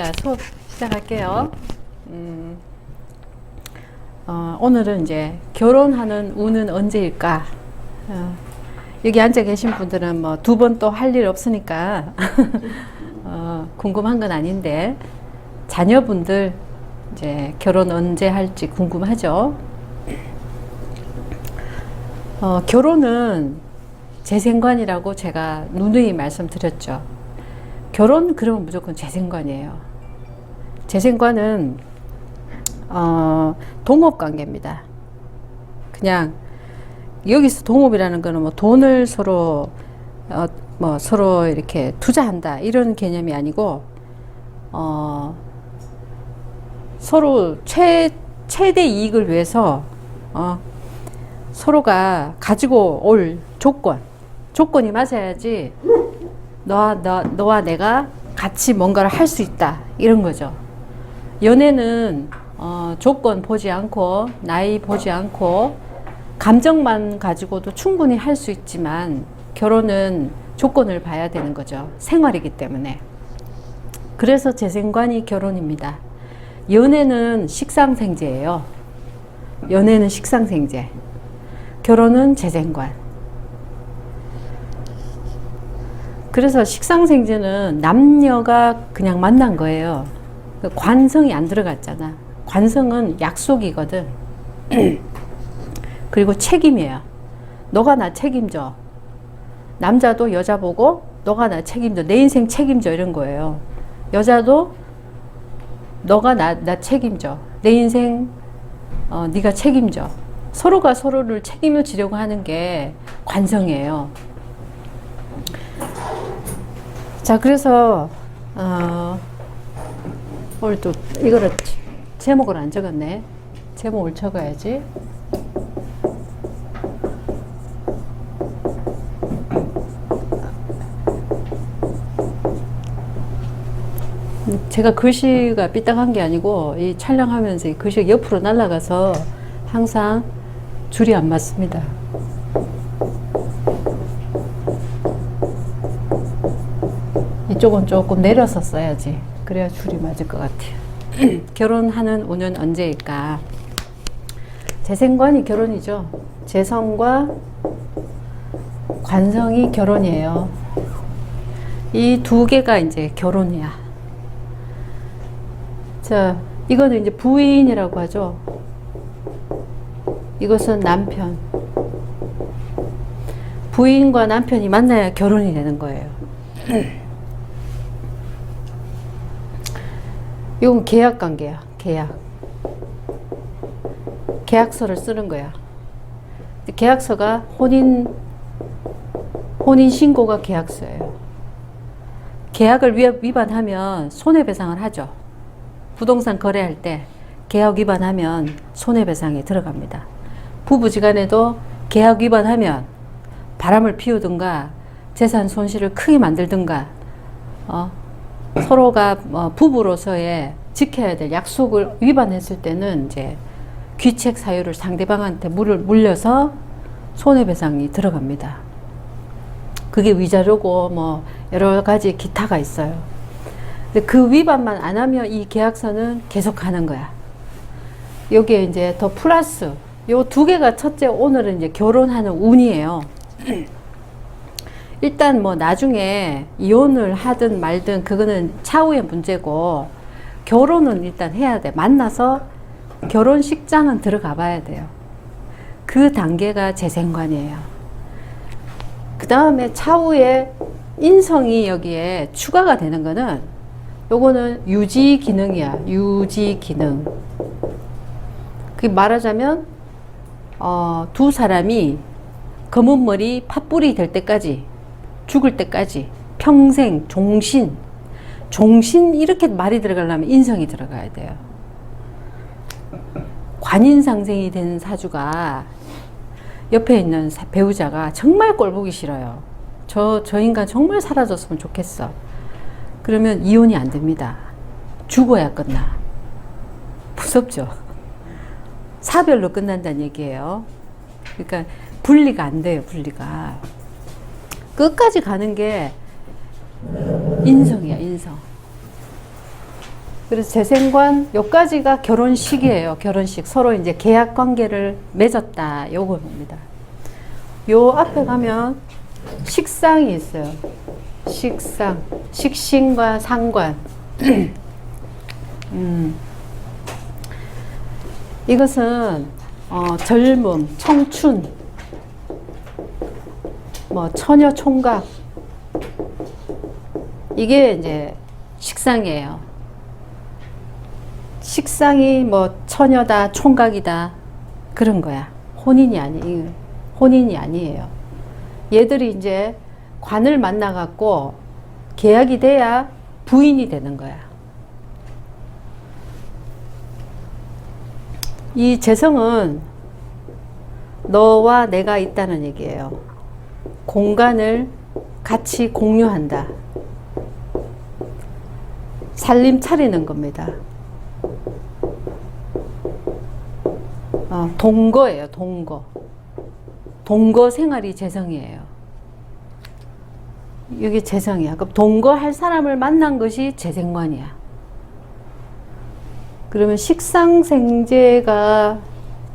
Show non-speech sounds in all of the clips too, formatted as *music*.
자, 수업 시작할게요. 음, 어, 오늘은 이제 결혼하는 운은 언제일까? 어, 여기 앉아 계신 분들은 뭐 두 번 또 할 일 없으니까 *laughs* 어, 궁금한 건 아닌데 자녀분들 이제 결혼 언제 할지 궁금하죠? 어, 결혼은 재생관이라고 제가 누누이 말씀드렸죠. 결혼 그러면 무조건 재생관이에요. 재생관은 어, 동업 관계입니다. 그냥 여기서 동업이라는 거는 뭐 돈을 서로 어, 뭐 서로 이렇게 투자한다 이런 개념이 아니고 어, 서로 최 최대 이익을 위해서 어, 서로가 가지고 올 조건 조건이 맞아야지 너와 너, 너와 내가 같이 뭔가를 할 수 있다 이런 거죠. 연애는 어, 조건 보지 않고 나이 보지 않고 감정만 가지고도 충분히 할 수 있지만 결혼은 조건을 봐야 되는 거죠. 생활이기 때문에. 그래서 재생관이 결혼입니다. 연애는 식상생제예요. 연애는 식상생제. 결혼은 재생관. 그래서 식상생제는 남녀가 그냥 만난 거예요. 그 관성이 안 들어갔잖아. 관성은 약속이거든. *clears throat* 그리고 책임이에요. 너가 나 책임져. 남자도 여자 보고 너가 나 책임져. 내 인생 책임져 이런 거예요. 여자도 너가 나, 나 책임져. 내 인생 어, 네가 책임져. 서로가 서로를 책임을 지려고 하는 게 관성이에요. 자, 그래서 어, 오늘 또 이거를 제목을 안 적었네. 제목을 적어야지. 제가 글씨가 삐딱한 게 아니고 이 촬영하면서 이 글씨가 옆으로 날아가서 항상 줄이 안 맞습니다. 이쪽은 조금 내려서 써야지. 그래야 줄이 맞을 것 같아요. *clears throat* 결혼하는 운은 언제일까? 재생관이 결혼이죠. 재성과 관성이 결혼이에요. 이 두 개가 이제 결혼이야. 자, 이거는 이제 부인이라고 하죠. 이것은 남편. 부인과 남편이 만나야 결혼이 되는 거예요. *clears throat* 이건 계약 관계야. 계약. 계약서를 쓰는 거야. 계약서가 혼인 혼인 신고가 계약서예요. 계약을 위반하면 손해배상을 하죠. 부동산 거래할 때 계약 위반하면 손해배상에 들어갑니다. 부부지간에도 계약 위반하면 바람을 피우든가 재산 손실을 크게 만들든가 어, 서로가 어, 부부로서의 지켜야 될 약속을 위반했을 때는 이제 귀책 사유를 상대방한테 물을 물려서 손해배상이 들어갑니다. 그게 위자료고 뭐 여러 가지 기타가 있어요. 근데 그 위반만 안 하면 이 계약서는 계속 가는 거야. 여기에 이제 더 플러스 요 두 개가 첫째 오늘은 이제 결혼하는 운이에요. 일단 뭐 나중에 이혼을 하든 말든 그거는 차후의 문제고 결혼은 일단 해야 돼. 만나서 결혼식장은 들어가 봐야 돼요. 그 단계가 재생관이에요. 그 다음에 차후에 인성이 여기에 추가가 되는 거는 요거는 유지 기능이야. 유지 기능. 그 말하자면 어, 두 사람이 검은 머리 팥불이 될 때까지 죽을 때까지 평생 종신 종신 이렇게 말이 들어가려면 인성이 들어가야 돼요. 관인상생이 된 사주가 옆에 있는 사- 배우자가 정말 꼴 보기 싫어요. 저, 저 인간 정말 사라졌으면 좋겠어. 그러면 이혼이 안 됩니다. 죽어야 끝나. 무섭죠? 사별로 끝난다는 얘기예요. 그러니까 분리가 안 돼요, 분리가. 끝까지 가는 게 인성이야, 인성. 그래서 재생관 요까지가 결혼식이에요. 결혼식 서로 이제 계약 관계를 맺었다 요겁니다. 요 앞에 가면 식상이 있어요. 식상, 식신과 상관. *clears throat* 음. 이것은 어, 젊음, 청춘, 뭐 처녀 총각 이게 이제 식상이에요. 식상이 뭐 처녀다, 총각이다 그런 거야. 혼인이 아니 혼인이 아니에요. 얘들이 이제 관을 만나 갖고 계약이 돼야 부인이 되는 거야. 이 재성은 너와 내가 있다는 얘기예요. 공간을 같이 공유한다. 살림 차리는 겁니다. 어, 동거예요, 동거. 동거 생활이 재성이에요. 이게 재성이야. 그럼 동거할 사람을 만난 것이 재생관이야. 그러면 식상생재가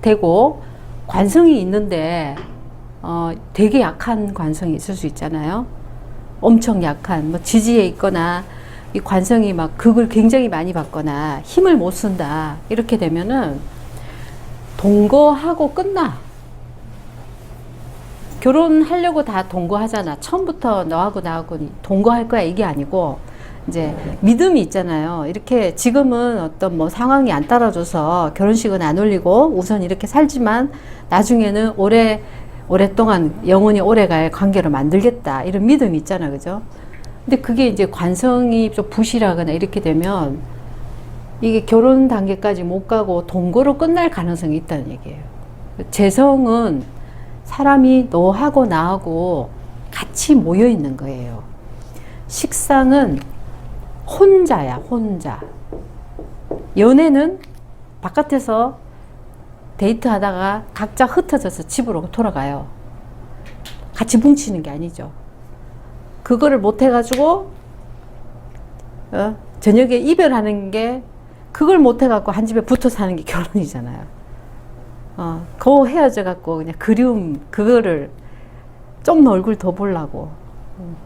되고 관성이 있는데 어, 되게 약한 관성이 있을 수 있잖아요. 엄청 약한 뭐 지지에 있거나 이 관성이 막 극을 굉장히 많이 받거나 힘을 못 쓴다 이렇게 되면은 동거하고 끝나. 결혼하려고 다 동거하잖아. 처음부터 너하고 나하고 동거할 거야 이게 아니고 이제 믿음이 있잖아요. 이렇게 지금은 어떤 뭐 상황이 안 따라줘서 결혼식은 안 올리고 우선 이렇게 살지만 나중에는 오래 오랫동안 영원히 오래갈 관계로 만들겠다 이런 믿음이 있잖아, 그죠? 근데 그게 이제 관성이 좀 부실하거나 이렇게 되면 이게 결혼 단계까지 못 가고 동거로 끝날 가능성이 있다는 얘기예요. 재성은 사람이 너하고 나하고 같이 모여 있는 거예요. 식상은 혼자야, 혼자. 연애는 바깥에서 데이트 하다가 각자 흩어져서 집으로 돌아가요. 같이 뭉치는 게 아니죠. 그거를 못 해가지고, 어? 저녁에 이별하는 게, 그걸 못 해갖고 한 집에 붙어 사는 게 결혼이잖아요. 어, 그 헤어져갖고 그냥 그리움, 그거를 좀더 얼굴 더 보려고. 음.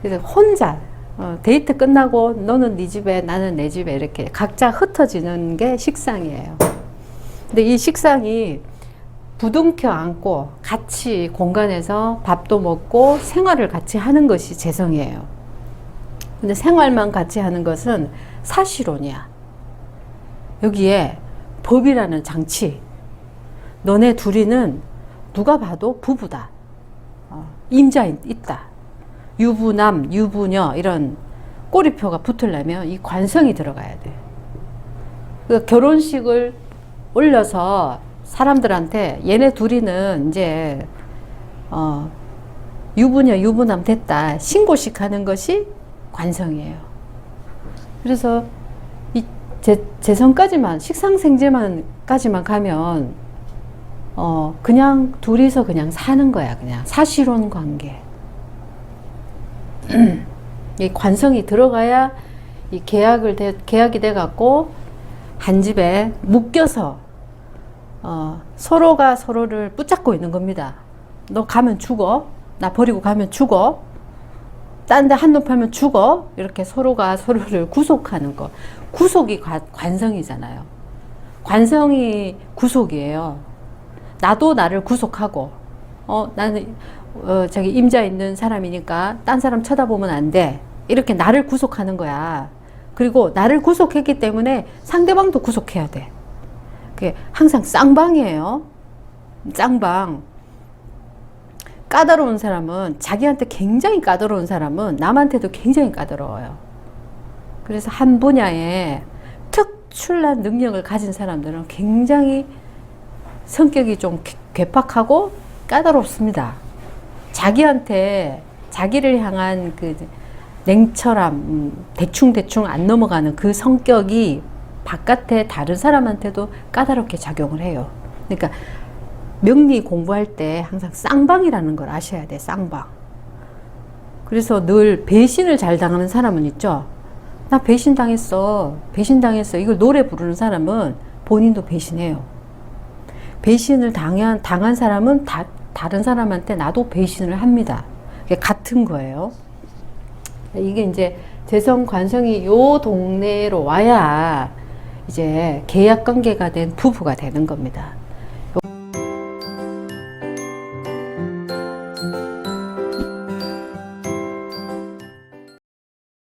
그래서 혼자, 어, 데이트 끝나고 너는 네 집에 나는 내 집에 이렇게 각자 흩어지는 게 식상이에요. 근데 이 식상이 부둥켜 안고 같이 공간에서 밥도 먹고 생활을 같이 하는 것이 재성이에요. 근데 생활만 같이 하는 것은 사실혼이야. 여기에 법이라는 장치. 너네 둘이는 누가 봐도 부부다. 어, 임자 있다. 유부남, 유부녀 이런 꼬리표가 붙으려면 이 관성이 들어가야 돼. 그 결혼식을 올려서 사람들한테 얘네 둘이는 이제 어, 유부녀, 유부남 됐다 신고식 하는 것이 관성이에요. 그래서 이 재, 재성까지만 식상생재만까지만 가면 어 그냥 둘이서 그냥 사는 거야 그냥 사실혼 관계. *clears throat* 이 관성이 들어가야 이 계약을 돼, 계약이 돼 갖고 한 집에 묶여서 어, 서로가 서로를 붙잡고 있는 겁니다. 너 가면 죽어. 나 버리고 가면 죽어. 딴 데 한눈 팔면 죽어. 이렇게 서로가 서로를 구속하는 거. 구속이 관, 관성이잖아요. 관성이 구속이에요. 나도 나를 구속하고, 어, 나는, 어, 저기 임자 있는 사람이니까 딴 사람 쳐다보면 안 돼. 이렇게 나를 구속하는 거야. 그리고 나를 구속했기 때문에 상대방도 구속해야 돼. 그게 항상 쌍방이에요. 쌍방. 까다로운 사람은 자기한테 굉장히 까다로운 사람은 남한테도 굉장히 까다로워요. 그래서 한 분야에 특출난 능력을 가진 사람들은 굉장히 성격이 좀 괴팍하고 까다롭습니다. 자기한테 자기를 향한 그 냉철함, 음, 대충대충 안 넘어가는 그 성격이 바깥에 다른 사람한테도 까다롭게 작용을 해요. 그러니까 명리 공부할 때 항상 쌍방이라는 걸 아셔야 돼, 쌍방. 그래서 늘 배신을 잘 당하는 사람은 있죠. 나 배신 당했어. 배신 당했어. 이걸 노래 부르는 사람은 본인도 배신해요. 배신을 당한, 당한 사람은 다, 다른 사람한테 나도 배신을 합니다. 같은 거예요. 이게 이제 재성 관성이 요 동네로 와야 이제 계약 관계가 된 부부가 되는 겁니다.